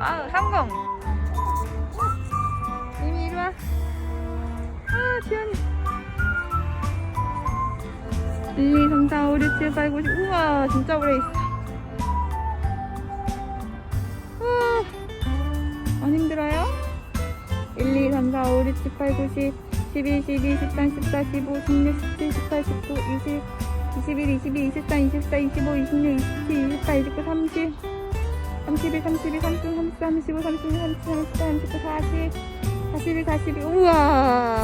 아우 성공. 이미 이리와. 아 지연이. 1, 2, 3, 4, 5, 6, 7, 8, 9, 10 우와 진짜 오래 있어. 우와. 안 힘들어요? 1, 2, 3, 4, 5, 6, 7, 8, 9, 10 11, 12, 13, 14, 15, 16, 17, 18, 19, 20 21, 22, 23, 24, 25, 26, 27, 28, 29, 30 31, 32, 33, 34, 35, 36, 37, 38, 39, 40, 41, 42. 우와.